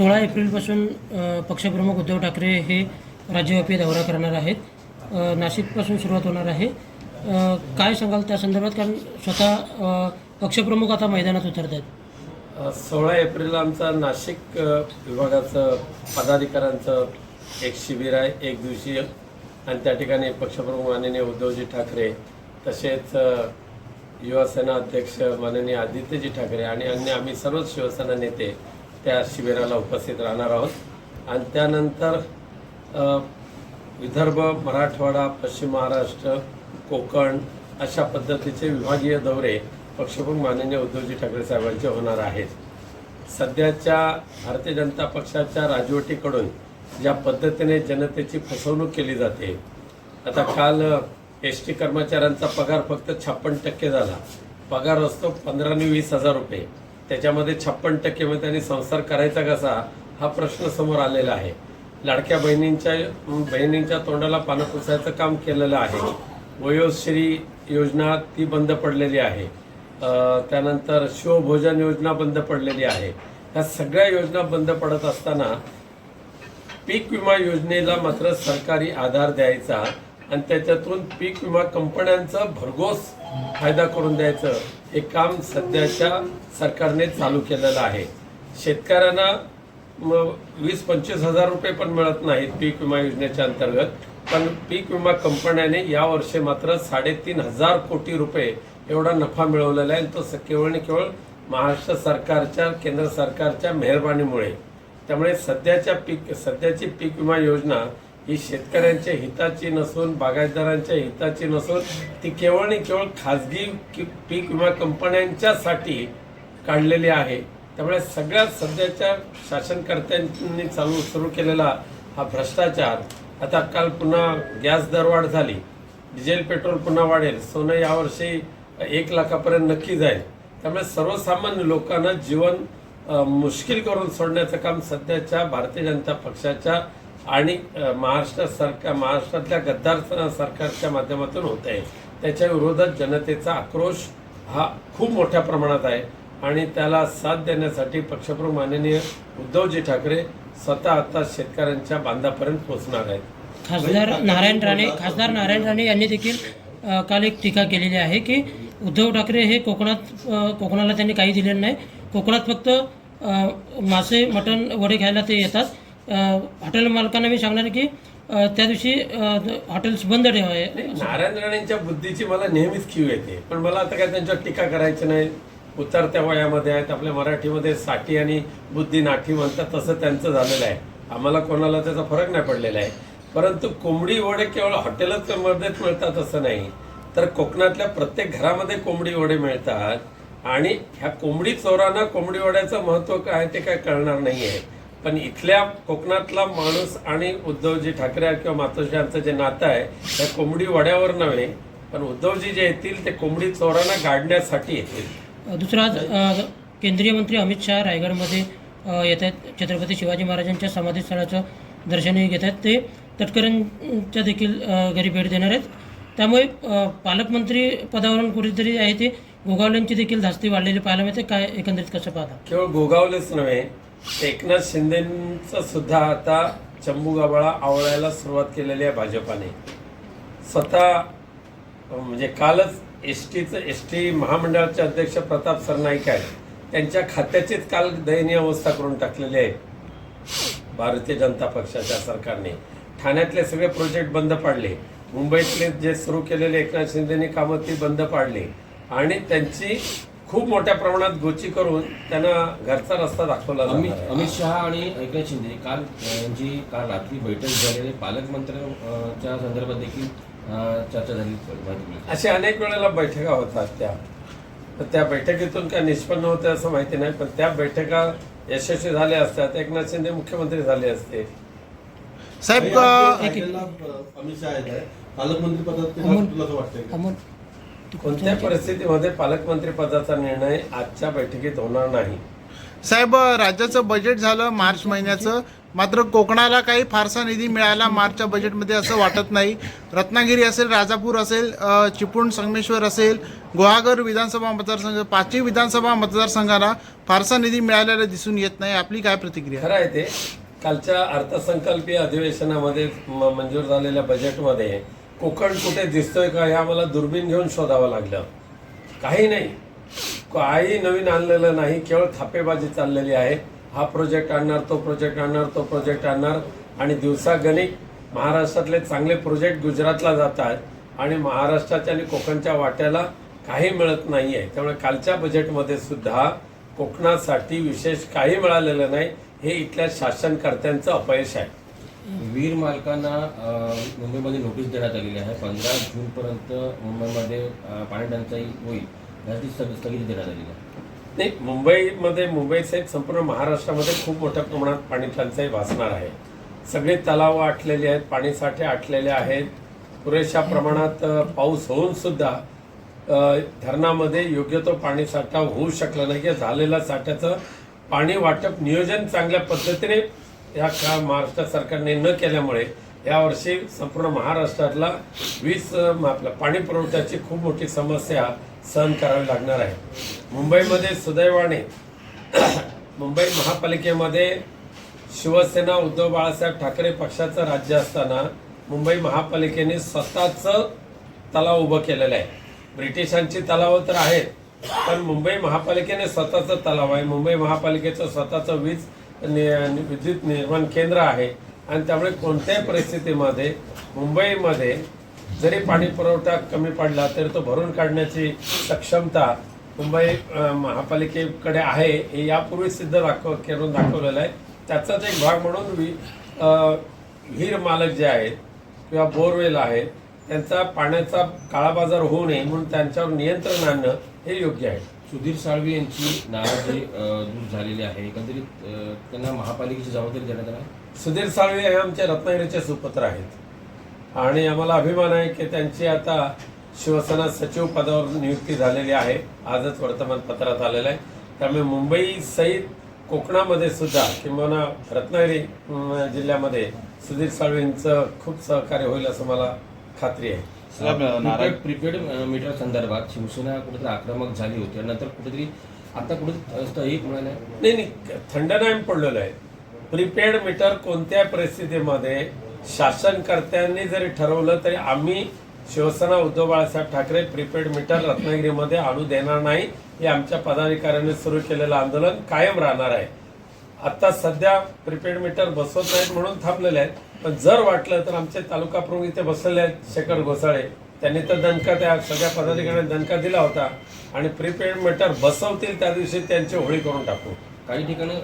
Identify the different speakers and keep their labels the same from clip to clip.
Speaker 1: सोळा एप्रिलपासून पक्षप्रमुख उद्धव ठाकरे हे राज्यव्यापी दौरा करणार आहेत. नाशिकपासून सुरुवात होणार आहे. काय सांगाल त्या संदर्भात? कारण स्वतः पक्षप्रमुख आता मैदानात उतरत आहेत
Speaker 2: सोळा एप्रिलला आमचा नाशिक विभागाचं पदाधिकाऱ्यांचं एक शिबिर आहे एक दिवसीय. आणि त्या ठिकाणी पक्षप्रमुख माननीय उद्धवजी ठाकरे तसेच युवासेना अध्यक्ष माननीय आदित्यजी ठाकरे आणि अन्य आम्ही सर्वच शिवसेना नेते त्या शिबिराला उपस्थित राहणार आहोत. आणि त्यानंतर विदर्भ मराठवाडा पश्चिम महाराष्ट्र कोकण अशा पद्धतीचे विभागीय दौरे पक्षप्रमुख माननीय उद्धवजी ठाकरे साहेबांचे होणार आहेत. सध्याच्या भारतीय जनता पक्षाच्या राजवटीकडून ज्या पद्धतीने जनतेची फसवणूक केली जाते आता काल एस टी कर्मचाऱ्यांचा पगार फक्त छप्पन टक्के झाला. पगार असतो पंधरा आणि वीस हजार रुपये. त्याच्यामध्ये छप्पन टक्के त्यांनी संसार करायचा कसा हा प्रश्न समोर आलेला आहे. लाडक्या बहिणींच्या बहिणींच्या तोंडाला पानं पुसायचं काम केलेलं आहे. वयोश्री योजना ती बंद पडलेली आहे. त्यानंतर शिवभोजन योजना बंद पडलेली आहे. ह्या सगळ्या योजना बंद पडत असताना पीक विमा योजनेला मात्र सरकारी आधार द्यायचा आणि त्याच्यातून पीक विमा कंपन्यांचा भरघोस फायदा करून द्यायचं. हे काम सध्याच्या सरकारने चालू केलेलं आहे. शेतकऱ्यांना वीस पंचवीस हजार रुपये पण मिळत नाहीत पीक विमा योजनेच्या अंतर्गत. पण पीक विमा कंपन्याने यावर्षी मात्र साडेतीन हजार कोटी रुपये एवढा नफा मिळवलेला आहे. तो स- केवळ आणि केवळ महाराष्ट्र सरकारच्या केंद्र सरकारच्या मेहरबानीमुळे. त्यामुळे सध्याच्या पीक सध्याची पीक विमा योजना ही शेतकऱ्यांच्या हिताची नसून बागायतदारांच्या हिताची नसून ती केवळ आणि केवळ खाजगी की पीक विमा कंपन्यांच्यासाठी काढलेली आहे. त्यामुळे सगळ्यात सध्याच्या शासनकर्त्यांनी चालू सुरू केलेला हा भ्रष्टाचार आता काल पुन्हा गॅस दरवाढ झाली. डिझेल पेट्रोल पुन्हा वाढेल. सोनं यावर्षी एक लाखापर्यंत नक्की जाईल. त्यामुळे सर्वसामान्य लोकांना जीवन मुश्किल करून सोडण्याचं काम सध्याच्या भारतीय जनता पक्षाच्या आणि महाराष्ट्र सरकार महाराष्ट्रातल्या गद्दार सरकारच्या माध्यमातून होत आहे. त्याच्या विरोधात जनतेचा आक्रोश हा खूप मोठ्या प्रमाणात आहे आणि त्याला साथ देण्यासाठी पक्षप्रमुख माननीय उद्धवजी ठाकरे स्वतः आता शेतकऱ्यांच्या बांधापर्यंत पोहोचणार आहेत.
Speaker 1: खासदार नारायण राणे खासदार नारायण राणे यांनी देखील काल एक टीका केलेली आहे की उद्धव ठाकरे हे कोकणात कोकणाला त्यांनी काही दिलेलं नाही. कोकणात फक्त मासे मटण वडे खायला ते येतात. हॉटेल मालकांना मी सांगणार की त्या दिवशी हॉटेल्स बंद ठेवाय
Speaker 2: नारायण राणेंच्या बुद्धीची मला नेहमीच खीव येते. पण मला आता काय त्यांच्यावर टीका करायची नाही. उतरत्या वयामध्ये आहेत आपल्या मराठीमध्ये साठी आणि बुद्धी नाठी म्हणतात तसं त्यांचं झालेलं आहे. आम्हाला कोणाला त्याचा फरक नाही पडलेला आहे. परंतु कोंबडी वडे केवळ हॉटेलच मध्येच मिळतात असं नाही. तर कोकणातल्या प्रत्येक घरामध्ये कोंबडी वडे मिळतात. आणि ह्या कोंबडी चोरांना कोंबडी वड्याचं महत्त्व काय ते काय कळणार नाही आहे पण इथल्या कोकणातला माणूस आणि उद्धवजी ठाकरे किंवा मातोश्री यांचं जे नातं आहे त्या कोंबडी वड्यावर नव्हे पण उद्धवजी जे येतील ते कोंबडी चोरांना गाडण्यासाठी येतील.
Speaker 1: दुसरं केंद्रीय मंत्री अमित शहा रायगडमध्ये येत आहेत. छत्रपती शिवाजी महाराजांच्या समाधीस्थळाचं दर्शनही घेत आहेत. ते तटकरेंच्या देखील घरी भेट देणार आहेत. त्यामुळे पालकमंत्री पदावरून कुठेतरी आहे ते गोगावलेंची देखील धास्ती वाढलेली पाहायला मिळते. काय एकंदरीत कसं पाहता?
Speaker 2: केवळ गोगावलेच नव्हे एकनाथ शिंदेचं सुद्धा आता चंबू गाबाळा आवळायला सुरुवात केलेली आहे भाजपाने. स्वतः म्हणजे कालच एस टीचं एस टी महामंडळाचे अध्यक्ष प्रताप सरनाईक आहेत. त्यांच्या खात्याचीच काल दयनीय अवस्था करून टाकलेली आहे भारतीय जनता पक्षाच्या सरकारने. ठाण्यातले सगळे प्रोजेक्ट बंद पाडले. मुंबईतले जे सुरू केलेले एकनाथ शिंदेनी कामं ती बंद पाडली. आणि त्यांची खूप मोठ्या प्रमाणात गोची करून त्यांना घरचा रस्ता दाखवला
Speaker 3: अमित
Speaker 2: जाणार आहे.
Speaker 3: अमित शहा आणि एकनाथ शिंदे काल यांची काल रात्री बैठक झालेली पालकमंत्र्यांच्या संदर्भात देखील अ, चर्चा झाली माहिती.
Speaker 2: अशा अनेक वेळेला बैठका होतात त्या तर त्या बैठकीतून काय निष्पन्न होते असं माहिती नाही पण त्या बैठका यशस्वी झाल्या असतात एकनाथ शिंदे मुख्यमंत्री झाले असते
Speaker 4: साहेब
Speaker 5: हे
Speaker 4: अ,
Speaker 5: अमित शहा येत आहे पालकमंत्री पदात ते
Speaker 1: अमोल.
Speaker 5: तुला असं वाटतंय का?
Speaker 1: अमोल
Speaker 2: कोणत्या परिस्थितीमध्ये पालकमंत्री पदाचा निर्णय आजच्या बैठकीत होणार नाही?
Speaker 4: साहेब राज्याचं बजेट झालं मार्च महिन्याचं. मात्र कोकणाला काही फारसा निधी मिळाला मार्चच्या बजेटमध्ये असं वाटत नाही. रत्नागिरी असेल राजापूर असेल चिपळूण संगमेश्वर असेल गुहागर विधानसभा मतदारसंघ पाचही विधानसभा मतदारसंघाला फारसा निधी मिळालेला दिसून येत नाही. आपली काय प्रतिक्रिया?
Speaker 2: खरं आहे ते. कालच्या अर्थसंकल्पीय अधिवेशनामध्ये मंजूर झालेल्या बजेटमध्ये कोकण कुठे दिसतोय का ह्या मला दुर्बीण घेऊन शोधावं लागलं. काही नाही. काही नवीन आणलेलं नाही केवळ थापेबाजी चाललेली आहे. हा प्रोजेक्ट आणणार तो प्रोजेक्ट आणणार तो प्रोजेक्ट आणणार. आणि दिवसागणिक महाराष्ट्रातले चांगले प्रोजेक्ट गुजरातला जातात आणि महाराष्ट्राच्या आणि कोकणच्या वाट्याला काही मिळत नाही आहे त्यामुळे कालच्या बजेटमध्ये सुद्धा कोकणासाठी विशेष काही मिळालेलं नाही. हे इथल्या शासनकर्त्यांचं अपयश आहे.
Speaker 3: वीर मालकांना मुंबईमध्ये नोटीस देण्यात आलेली आहे. पंधरा जूनपर्यंत मुंबईमध्ये पाणी टंचाई होईल यासाठी स्थगिती देण्यात आलेली आहे.
Speaker 2: नाही मुंबईमध्ये मुंबईचे संपूर्ण महाराष्ट्रामध्ये खूप मोठ्या प्रमाणात पाणी टंचाई भासणार आहे. सगळे तलाव आटलेले आहेत पाणीसाठे आटलेले आहेत. पुरेशा प्रमाणात पाऊस होऊन सुद्धा धरणामध्ये योग्य तो पाणीसाठा होऊ शकला नाही. किंवा झालेल्या साठ्याचं पाणी वाटप नियोजन चांगल्या पद्धतीने या काम महाराष्ट्र सरकारने न केल्यामुळे यावर्षी संपूर्ण महाराष्ट्रातला वीज अ, आपल्या पाणी पुरवठ्याची खूप मोठी समस्या सहन करावी लागणार आहे. मुंबईमध्ये सुदैवाने मुंबई महापालिकेमध्ये शिवसेना उद्धव बाळासाहेब ठाकरे पक्षाचं राज्य असताना मुंबई महापालिकेने स्वतःचं तलाव उभं केलेलं आहे. ब्रिटिशांची तलावं तर आहेत पण मुंबई महापालिकेने स्वतःचं तलाव आहे. मुंबई महापालिकेचं स्वतःचं वीज विद्युत निर्माण केंद्र आहे. आणि त्यामुळे कोणत्याही परिस्थितीमध्ये मुंबईमध्ये जरी पाणी पुरवठा कमी पडला तरी तो भरून काढण्याची सक्षमता मुंबई महापालिकेकडे आहे हे यापूर्वी सिद्ध दाखव करून दाखवलेलं आहे. त्याचाच एक भाग म्हणून वि विहीर मालक जे आहेत किंवा बोरवेल आहेत त्यांचा पाण्याचा काळाबाजार होऊ नये म्हणून त्यांच्यावर नियंत्रण आणणं हे योग्य आहे.
Speaker 3: सुधीर साळवी यांची नाराजी दूर झालेली आहे. एकंदरीत त्यांना महापालिकेची जबाबदारी देण्यात आली
Speaker 2: सुधीर साळवे हे आमच्या रत्नागिरीचे सुपुत्र आहेत. आणि आम्हाला अभिमान आहे की त्यांची आता शिवसेना सचिव पदावर नियुक्ती झालेली आहे. आजच वर्तमानपत्रात आलेलं आहे. त्यामुळे मुंबई सहित कोकणामध्ये सुद्धा किंवा रत्नागिरी जिल्ह्यामध्ये सुधीर साळवेंचं खूप सहकार्य होईल असं मला खात्री आहे.
Speaker 3: प्रिपेड मीटर संदर्भात शिवसेना कुठेतरी आक्रमक झाली होती नंतर कुठेतरी आता कुठे आहे.
Speaker 2: नाही नाही थंड नाही पडलेलं आहे. प्रीपेड मीटर कोणत्या परिस्थितीमध्ये शासनकर्त्यांनी जरी ठरवलं तरी आम्ही शिवसेना उद्धव बाळासाहेब ठाकरे प्रीपेड मीटर रत्नागिरीमध्ये आणू देणार नाही. हे आमच्या पदाधिकाऱ्यांनी सुरू केलेलं आंदोलन कायम राहणार आहे. आता सध्या प्रीपेड मीटर बसवत नाहीत म्हणून थांबलेले आहेत. पण जर वाटलं तर आमचे तालुका प्रमुख इथे बसलेले आहेत शेखर घोसाळे त्यांनी तर दणका त्या सगळ्या पदाधिकाऱ्यांनी दणका दिला होता आणि प्रीपेड मीटर बसवतील त्या दिवशी त्यांची होळी करून टाकू.
Speaker 3: काही ठिकाणी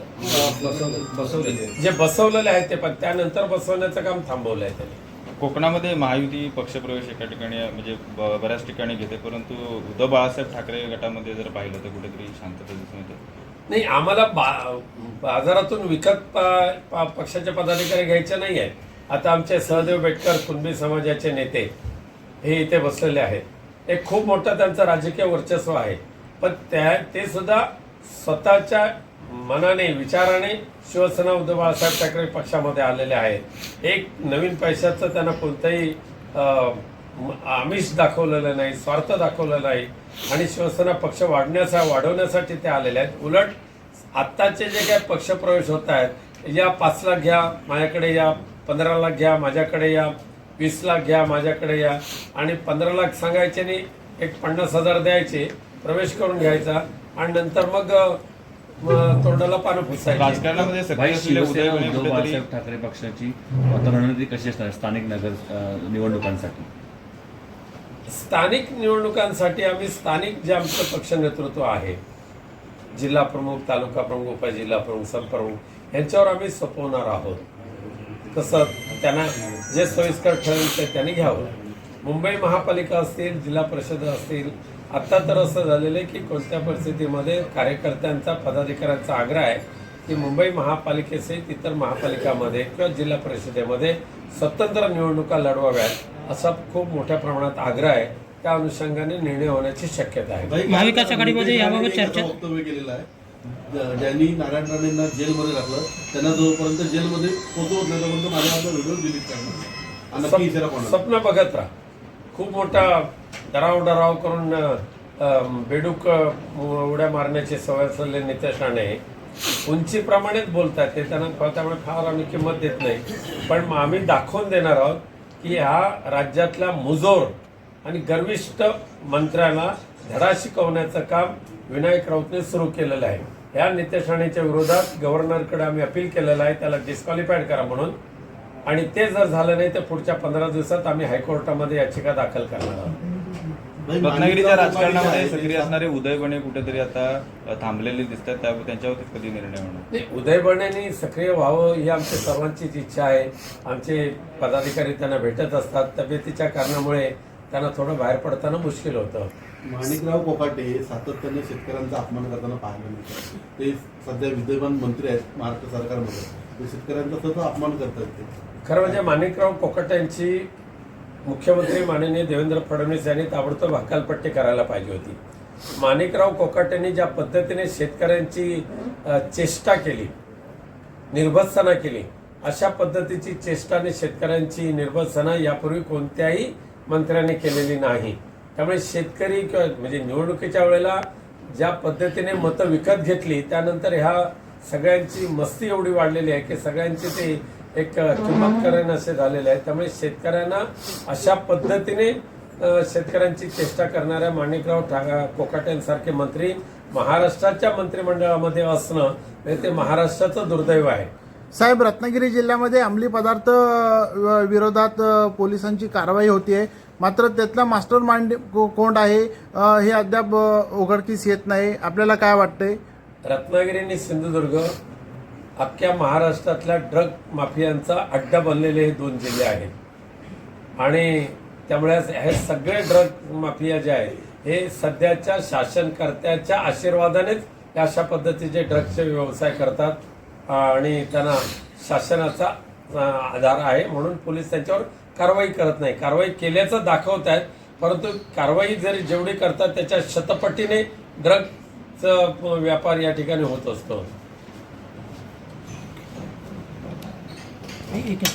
Speaker 3: बसवले
Speaker 2: जे बसवलेले आहेत ते पण त्यानंतर बसवण्याचं काम थांबवलं आहे त्यांनी.
Speaker 6: कोकणामध्ये महायुती पक्षप्रवेश एका ठिकाणी म्हणजे ब- बऱ्याच ठिकाणी घेते परंतु उद्धव बाळासाहेब ठाकरे गटामध्ये जर पाहिलं तर कुठेतरी शांतता दिसून येते.
Speaker 2: नाही आम्हाला बा- बाजारातून विकत प- प- पक्षाचे पदाधिकारी घ्यायचे नाही आहेत आता आमचे सहदेव बेटकर कुणबी समाजाचे नेते हे इथे बसलेले आहेत. एक खूप मोठं त्यांचं राजकीय वर्चस्व आहे. पण त्या ते सुद्धा स्वतःच्या मनाने विचाराने शिवसेना उद्धव बाळासाहेब ठाकरे पक्षामध्ये आलेले आहेत. एक नवीन पैशाचं त्यांना कोणतंही आमिष दाखवलेलं नाही स्वार्थ दाखवलेला नाही. आणि शिवसेना पक्ष वाढण्याचा वाढवण्यासाठी ते आलेले आहेत. उलट आत्ताचे जे काही पक्षप्रवेश होत आहेत या पाच लाख घ्या माझ्याकडे या पंधरा लाख घ्या माझ्याकडे या वीस लाख घ्या माझ्याकडे या. आणि पंधरा लाख सांगायचे आणि एक पन्नास हजार द्यायचे प्रवेश करून घ्यायचा. आणि नंतर मग तोंडाला पानं फुसायची
Speaker 7: ठाकरे पक्षाची रणनीती कशी असणार स्थानिक नगर निवडणुकांसाठी?
Speaker 2: स्थानिक निवडणुकांसाठी आम्ही स्थानिक जे आमचं पक्ष नेतृत्व आहे जिल्हा प्रमुख तालुका प्रमुख उपजिल्हा प्रमुख संप्रमुख यांच्यावर आम्ही सोपवणार आहोत. तसं त्यांना जे सोयीस्कर ठरेल ते त्यांनी घ्यावं. मुंबई महापालिका असतील जिल्हा परिषद असतील आत्ता तर असं झालेलं आहे की कोणत्या परिस्थितीमध्ये कार्यकर्त्यांचा पदाधिकाऱ्यांचा आग्रह आहे की मुंबई महापालिकेसहित इतर महापालिकामध्ये किंवा जिल्हा परिषदेमध्ये स्वतंत्र निवडणुका लढवाव्यात असा खूप मोठ्या प्रमाणात आग्रह आहे. त्या अनुषंगाने निर्णय होण्याची शक्यता आहे.
Speaker 1: महाविकास आघाडीमध्ये याबाबत चर्चा-
Speaker 5: वक्तव्य केलेलं आहे. ज्यांनी नारायण राणेंना जेलमध्ये टाकलं त्यांना जोपर्यंत जेलमध्ये पोहोचवत नाही तोपर्यंत माझ्या हातात व्हिडिओ डिलीट करणार आणि नक्की इशारा कोणाला?
Speaker 2: स्वप्न बघत राहा. खूप मोठा डराव डराव करून बेडूक उड्या मारण्याची सवय असलेले नितेश राणे उंचीप्रमाणेच बोलतात. ते त्यांना त्यामुळे फार आम्ही किंमत देत नाही. पण आम्ही दाखवून देणार आहोत की ह्या राज्यातल्या मुजोर आणि गर्विष्ठ मंत्र्यांना धडा शिकवण्याचं काम विनायक राऊतने सुरू केलेलं आहे. ह्या नितेश राणेच्या विरोधात गव्हर्नरकडे आम्ही अपील केलेलं आहे त्याला डिस्क्वालिफाईड करा म्हणून. आणि ते जर झालं नाही तर पुढच्या पंधरा दिवसात आम्ही हायकोर्टामध्ये याचिका दाखल करणार आहोत.
Speaker 6: रत्नागिरीच्या राजकारणामध्ये सक्रिय असणारे उदय बने कुठेतरी आता थांबलेले दिसतात त्या त्यांच्यावरती कधी निर्णय होणार?
Speaker 2: उदय बर्णेंनी सक्रिय व्हावं ही आमच्या सर्वांचीच इच्छा आहे. आमचे पदाधिकारी त्यांना भेटत असतात. तब्येतीच्या कारणामुळे त्यांना थोडं बाहेर पडताना मुश्किल होतं.
Speaker 5: माणिकराव कोकाटे सातत्याने शेतकऱ्यांचा अपमान करताना पाहायला मिळतात. ते सध्या विद्यमान मंत्री आहेत महाराष्ट्र सरकारमध्ये. ते शेतकऱ्यांचा सतत अपमान करतात ते.
Speaker 2: खरं म्हणजे माणिकराव कोकट यांची मुख्यमंत्री माननीय देवेंद्र फडणवीस यांनी ताबडतोब हकालपट्टी करायला पाहिजे होती. माणिकराव कोकाट यांनी ज्या पद्धतीने शेतकऱ्यांची अ, चेष्टा केली निर्भत्सना केली अशा पद्धतीची चेष्टा आणि शेतकऱ्यांची निर्भत्सना यापूर्वी कोणत्याही मंत्र्याने केलेली नाही. त्यामुळे शेतकरी किंवा म्हणजे निवडणुकीच्या वेळेला ज्या पद्धतीने मतं विकत घेतली त्यानंतर ह्या सगळ्यांची मस्ती एवढी वाढलेली आहे की सगळ्यांचे ते एक किंमतकरण असे झालेले आहे. त्यामुळे शेतकऱ्यांना अशा पद्धतीने शेतकऱ्यांची चेष्टा करणाऱ्या माणिकराव ठागा कोकाट्यांसारखे मंत्री महाराष्ट्राच्या मंत्रिमंडळामध्ये असणं हे ते महाराष्ट्राचं दुर्दैव आहे.
Speaker 4: साहेब रत्नागिरी जिल्ह्यामध्ये अंमली पदार्थ विरोधात पोलिसांची कारवाई होतीये. मात्र त्यातला मास्टर माइंड को- कोण आहे. हे अद्याप उघडकीस येत नाही. आपल्याला काय वाटतंय?
Speaker 2: रत्नागिरी आणि सिंधुदुर्ग अख्ख्या महाराष्ट्रातल्या ड्रग माफियांचा अड्डा बनलेले हे दोन जिल्हे आहेत. आणि त्यामुळे हे सगळे ड्रग माफिया जे आहेत हे सध्याच्या शासनकर्त्याच्या आशीर्वादानेच अशा पद्धतीचे ड्रग्सचे व्यवसाय करतात. आणि त्यांना शासनाचा आधार आहे म्हणून पोलीस त्यांच्यावर कारवाई करत नाही. कारवाई केल्याचं दाखवत आहेत परंतु कारवाई जरी जेवढी करतात त्याच्या शतपटीने ड्रगचा व्यापार या ठिकाणी होत असतो.
Speaker 1: मिनिट.